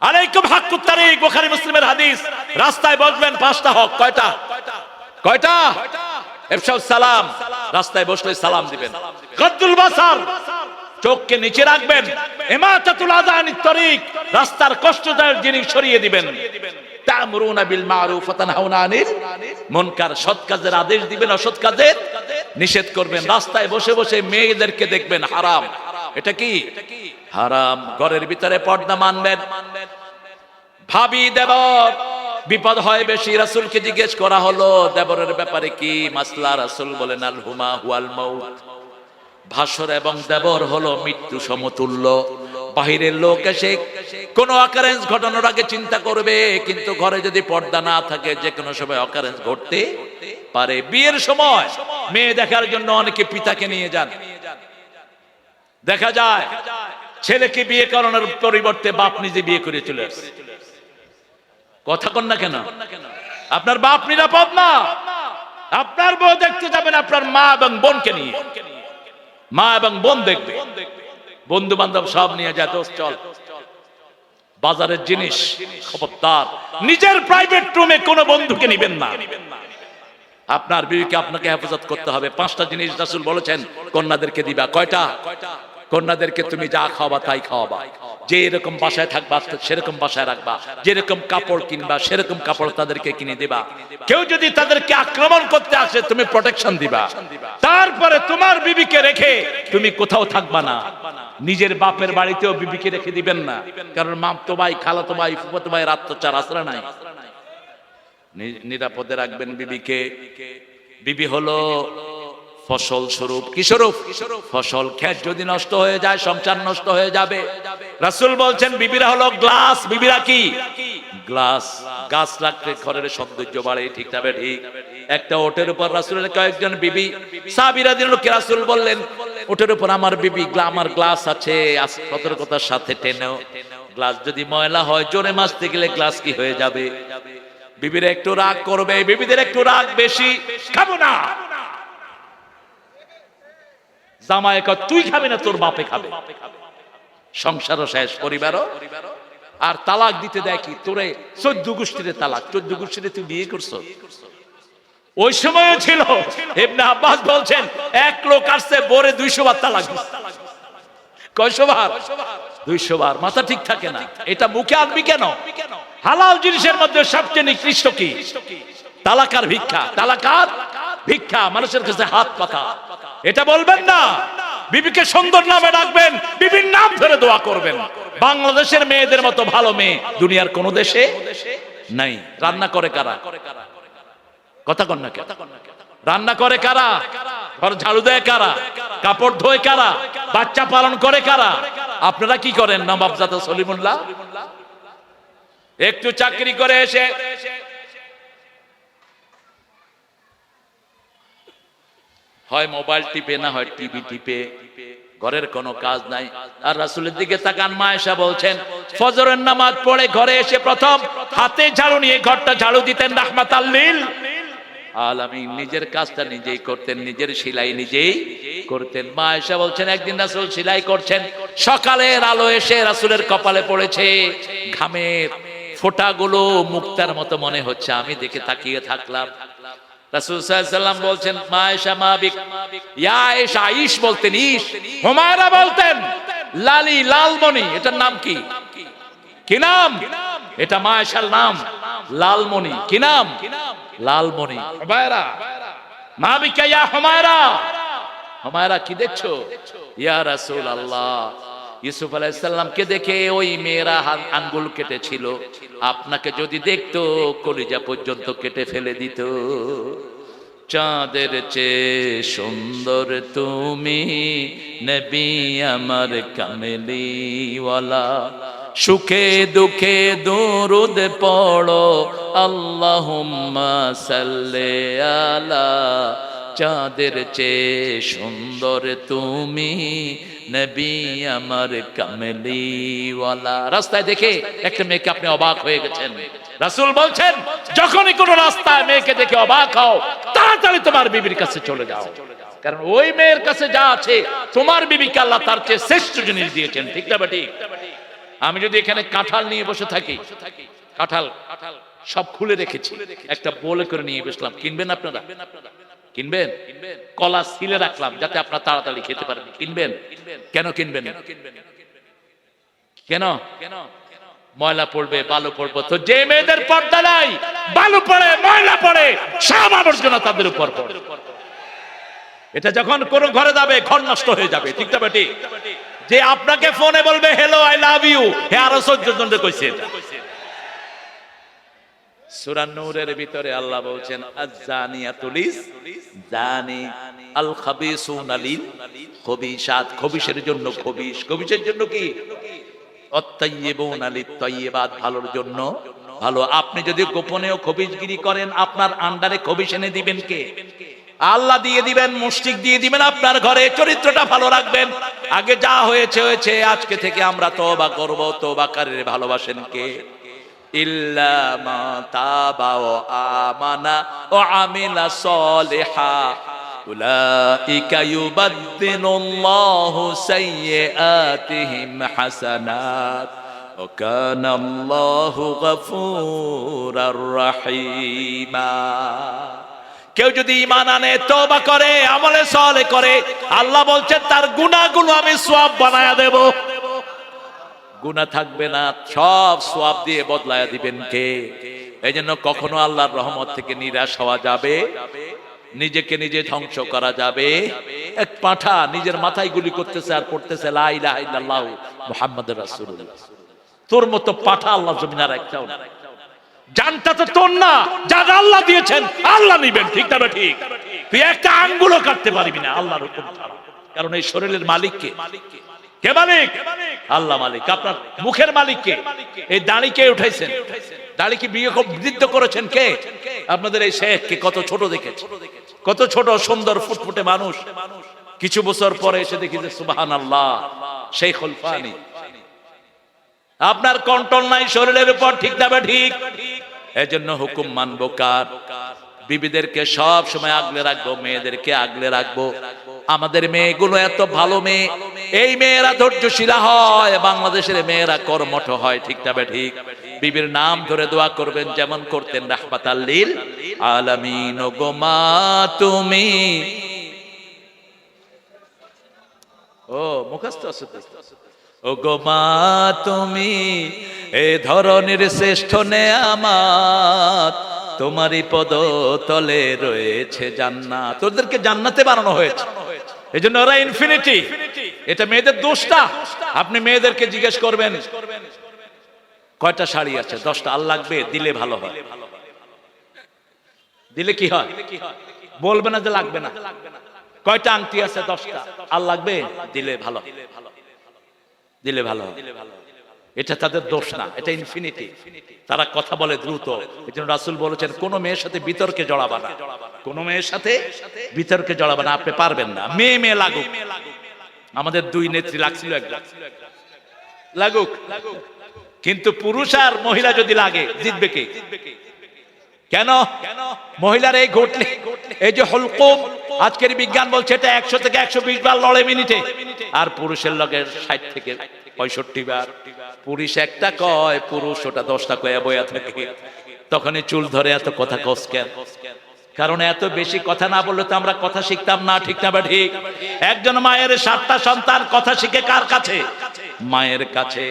আলাইকুম হাক্কুত তারিক বুখারী মুসলিমের হাদিস। রাস্তায় বসবেন, পাঁচটা হক, কয়টা? কয়টা? ইফশাউস সালাম। রাস্তায় বসলে সালাম দিবেন। গদ্দুল বাসার। চোখকে নিচে রাখবেন। ইমাতাতুল আযানি তরিক রাস্তার কষ্টদায়ক জিনিস সরিয়ে দিবেন। তা'মুরুনা বিল মারুফ ওয়া তানহাউনা আনিল মুনকার। সৎ কাজের আদেশ দিবেন, অসৎ কাজের। নিষেধ করবেন। রাস্তায় বসে বসে মেয়েদেরকে দেখবেন, হারাম। এটা কি? হারাম। ঘরের ভিতরে পর্দা মানবেন। ভাবি দেবর, বিপদ হয় বেশি, রাসূলকে জিজ্ঞেস করা হলো, দেবরের ব্যাপারে কি মাসলা রাসূল বলেন আল হুমা হুয়াল মাউত। ভাসর এবং দেবর হলো মৃত্যু সমতুল্য। বাহিরের লোক এসে কোন অকারেন্স ঘটানোর আগে চিন্তা করবে, কিন্তু ঘরে যদি পর্দা না থাকে যে কোনো সময় অকারেন্স ঘটতে পারে। বিয়ের সময় মেয়ে দেখার জন্য অনেকে পিতাকে নিয়ে যান। দেখা যায়, ছেলেকে বিয়ে করানোর পরিবর্তে বাপ নিজে বিয়ে করে চলে কথা কন না কেন? আপনার বাপ নিরাপদ না? আপনার বউ দেখতে যাবেন আপনার মা এবং বোনকে নিয়ে। মা এবং বোন দেখবে। বন্ধু বান্ধব সব নিয়ে যায় দোষ চল। বাজারের জিনিস, খবরদার। নিজের প্রাইভেট রুমে কোনো বন্ধুকে নিবেন না। আপনার বিবিকে আপনাকে হেফাজত করতে হবে। পাঁচটা জিনিস রাসূল বলেছেন, কন্যাদেরকে দিবা। কয়টা? কন্যাদেরকে তুমি যা খাওয়াবা তাই খাওয়াবা। যে এরকম বাসায় থাকবা, সেরকম বাসায় রাখবা। যেরকম কাপড় কিনবা, সেরকম কাপড় তাদেরকে কিনে দিবা। কেউ যদি তাদেরকে আক্রমণ করতে আসে, তুমি প্রোটেকশন দিবা। তারপরে তোমার বিবিকে রেখে তুমি কোথাও থাকবা না। নিজের বাপের বাড়িতেও বিবিকে রেখে দিবেন না। কারণ মামতো ভাই খালাতো ভাই ফুফাতো ভাইয়ের আত্মচার আশ্রা নাই। নি- নিরাপদে রাখবেন বিবিকে। বিবি হলো ফসল স্বরূপ। কি স্বরূপ? ফসল ক্ষেত যদি নষ্ট হয়ে যায়, সংসার নষ্ট হয়ে যাবে। রাসূল বলছেন, বিবিরা হলো গ্লাস। বিবিরা কি? গ্লাস। গাছ রাখলে ঘরের সৌন্দর্য বাড়ে, ঠিক যাবে ঠিক? একটা ওটের উপর রাসূলের কয়েকজন বিবি, সাহাবীরা দিন লোকে রাসূল বললেন, ওটের উপর আমার বিবি আমার গ্লাস আছে সতর্কতার সাথে টেনেও। গ্লাস যদি ময়লা হয়, জোরে মাছতে গেলে গ্লাস কি হয়ে যাবে? বিবির একটু রাগ করবে, বিবিদের একটু রাগ বেশি। খাব না। জামাই তুই খাবি না, তোর বাপে খাবে। সংসারও শেষ, পরিবারও। আর তালাক দিতে দেয় কি? তোরে চোদ্দ গোষ্ঠীতে তালাক। চোদ্দ গোষ্ঠীতে তুই বিয়ে করছ? ওই ছিল, ইবনে আব্বাস বলছেন, এক লোক আসছে বোরে দুইশো বার তালাক দিছে। কয়শো বার? দুইশো বার। মাথা ঠিক থাকে না। এটা মুখে আনবি কেন? হালাল জিনিসের মধ্যে সবচেয়ে নিকৃষ্ট কি? তালাকার ভিক্ষা। তালাকার ভিক্ষা, মানুষের কাছে হাত পাতা। এটা বলবেন না। বিবিকে সুন্দর নামে ডাকবেন, বিবির নাম ধরে দোয়া করবেন। বাংলাদেশের মেয়েদের মতো ভালো মেয়ে দুনিয়ার কোন দেশে নাই। রান্না করে কারা? কথা কন না রান্না করে কারা? ঘর ঝাড়ু দেয় কারা? কাপড় ধোয় কারা? বাচ্চা পালন করে কারা? আপনারা কি করেন? নবাবজাদা সলিমুল্লাহ? একটু চাকরি করে এসে হয় মোবাইল টিপে, না হয় টিভি টিপে, ঘরের কোনো কাজ নাই। আর রাসূলের দিকে তাকান মায়েশা বলছেন, ফজরের নামাজ পড়ে ঘরে এসে প্রথম হাতে ঝাড়ু নিয়ে ঘরটা ঝাড়ু দিতেন রাখমাতাল্লিল আল আমি নিজের কাজটা নিজেই করতেন, নিজের সেলাই নিজেই করতেন। মা এসে বলছেন একদিন রাসূল সেলাই করছেন সকালের আলো এসে রাসূলের কপালে পড়েছে। ঘামের ফোঁটাগুলো মুক্তার মতো মনে হচ্ছে আমি দেখে তাকিয়ে থাকলাম। রাসূল সাল্লাম বলছেন মা এসা মা ইয়া এসা আইশ বলতেন ইশ হুমায়রা বলতেন লালি লালমণি এটার নাম কি? কি নাম? এটা নাম লালমণি কি নাম? লালমণি। হুমায়রা। মা ইয়া হুমায়রা। হুমায়রা কি দেখছ? ইয়া রাসূল আল্লাহ ইউসুফ আলাইসাল্লামকে দেখে ওই মেয়েরা আঙ্গুল কেটেছিল। আপনাকে যদি দেখতো, কলিজা পর্যন্ত কেটে ফেলে দিত। চাঁদের চেয়ে সুন্দর তুমি নবী আমার কামেলিওয়ালা। সুখে দুঃখে দরুদ পড়ো, আল্লাহুম্মা সাল্লি আলা চাঁদের চেয়ে সুন্দর তুমি, নবী আমার কামলিওয়ালা। রাস্তায় দেখে একটা মেয়েকে আপনি অবাক হয়ে গেছেন। রাসূল বলছেন, যখনই কোনো রাস্তায় মেয়েকে দেখে অবাক হও, তাড়াতাড়ি তোমার বিবির কাছে চলে যাও। কারণ ওই মেয়ের কাছে যা আছে, তোমার বিবিকে আল্লাহ তার চেয়ে শ্রেষ্ঠ জিনিস দিয়েছেন। ঠিক না ঠিক? আমি যদি এখানে কাঁঠাল নিয়ে বসে থাকি, কাঁঠাল কাঁঠাল সব খুলে রেখেছি। একটা বলে করে নিয়ে বসলাম। কিনবেন আপনারা? কিনবেন? কলা সিলে রাখলাম যাতে আপনারা তাড়াতাড়ি খেতে পারেন। কিনবেন? কেন কিনবেন? কেন? কেন ময়লা পড়বে, বালু পড়বে। তো যে মেয়েদের পর্দা নাই, বালু পড়ে, ময়লা পড়ে, সব আবর্জনা তাদের উপর পড়ে। এটা যখন কোন ঘরে যাবে, ঘর নষ্ট হয়ে যাবে। ঠিক ঠিক যে আপনাকে ফোনে বলবে হ্যালো আই লাভ ইউ হে আরও চোদ্দ জন কইছে এটা। সূরা নূরের ভিতরে আল্লাহ বলছেন আজ-জানিয়াতুলিস জানি আল খাবিসুনা লিল খবিসাত। খবিসের জন্য খবিস, খবিসের জন্য কি? অত্তাইয়িবুনা লিত-তাইয়িবাত, ভালোর জন্য। ভালো, আপনি যদি গোপনেও খবিসগিরি করেন, আপনার আন্ডারে খবিস এনে দিবেন কে? আল্লাহ দিয়ে দিবেন, মুশরিক দিয়ে দিবেন, আপনার ঘরে চরিত্রটা ভালো রাখবেন। আগে যা হয়েছে হয়েছে। আজকে থেকে আমরা তো বা করব। তওবা করব তওবাকারীর ভালোবাসেন কে? ইল্লা মা তাবা ও আমানা ও আমিলা সলিহা উলাইকা ইউবাদদিলুল্লাহু সাইয়্যাতিহিম হাসানাত وكان الله غفورا رحيما কেউ যদি ইমান আনে তওবা করে আমলে সলে করে আল্লাহ বলছেন তার গুনাহগুলো আমি সওয়াব বানায়া দেব গুনাহ থাকবে না, সব সওয়াব দিয়ে বদলায়া দিবেন কে? এই জন্য কখনো আল্লাহর রহমত থেকে নিরাশ হওয়া যাবে, নিজেকে নিজে ধ্বংস করা যাবে। এক পাঠা নিজের মাথায় গুলি করতেছে আর পড়তেছে তোর মতো পাঠা আল্লাহ জমিন আর একটাও না। জানটা তো তোর না যা আল্লাহ দিয়েছেন, আল্লাহ নিবেন, ঠিক না ঠিক? তুই একটা আঙ্গুলও কাটতে পারবি না আল্লাহর কারণ এই শরীরের মালিক কে কে মালিক? আল্লাহ মালিক। আপনার মুখের মালিক কে এই দাড়ি কে উঠাইছেন? দাড়ি কি বিয়ে বৃদ্ধ করেছেন কে? আপনাদের এই শেখ কে কত ছোট দেখেছে। কত ছোট, সুন্দর, ফুটফুটে মানুষ। কিছু বছর পরে এসে দেখি যে সুবাহান আল্লাহ শেখ ফানি। আপনার কন্ট্রোল নাই শরীরের উপর, ঠিক যাবে ঠিক? এজন্য হুকুম মানবো কার? বিবিদেরকে সব সময় আগলে রাখব, মেয়েদেরকে আগলে রাখব। আমাদের মেয়েগুলো এত ভালো মেয়ে এই মেয়েরা ধৈর্যশীলা হয়, বাংলাদেশের মেয়েরা কর্মঠ হয়, ঠিক যাবে ঠিক? বিবির নাম ধরে দোয়া করবেন, যেমন করতেন রাহমাত আল্লিল আলামিন গো মা, তুমি ও, মুখস্থ আছে? ও গো মা, তুমি এ ধরনের শ্রেষ্ঠ নেয়ামাত তোমারই পদ তলে রয়েছে জান্নাত। তোদেরকে জান্নাতে বানানো হয়েছে। এই জন্য ওরা ইনফিনিটি এটা মেয়েদের দোষটা। আপনি মেয়েদেরকে জিজ্ঞেস করবেন, কয়টা শাড়ি আছে? দশটা। আর লাগবে, দিলে ভালো হয়। দিলে কি হয়? বলবে না যে লাগবে না। কয়টা আংটি আছে? দশটা। আর লাগবে, দিলে ভালো দিলে ভালো হয়। এটা তাদের দোষ না, এটা ইনফিনিটি তারা কথা বলে দ্রুত। এই জন্য রাসুল বলেছেন, কোন মেয়ের সাথে বিতর্কে জড়াবা না। কোন মেয়ের সাথে বিতর্কে জড়াবা না, আপনি পারবেন না। মেয়ে মেয়ে লাগুক। আমাদের দুই নেত্রী লাগছিল একদম লাগুক। কিন্তু পুরুষ আর মহিলা যদি লাগে, জিতবে কে? কেন? মহিলার এই ঘটলে, এই যে হলকুম আজকের বিজ্ঞান বলছে এটা একশো থেকে একশো বিশ বার লড়ে মিনিটে। আর পুরুষের লগে ষাট থেকে পঁয়ষট্টি বার। পুরুষ একটা কয়, পুরুষ ওটা দশটা কয়া বয়া থাকে। তখনই চুল ধরে এত কথা কস কেন? কারণ এত বেশি কথা না বললে তো আমরা কথা শিখতাম না, ঠিক না ঠিক? একজন মায়ের সাতটা সন্তান কথা শিখে কার কাছে? মায়ের কাছে।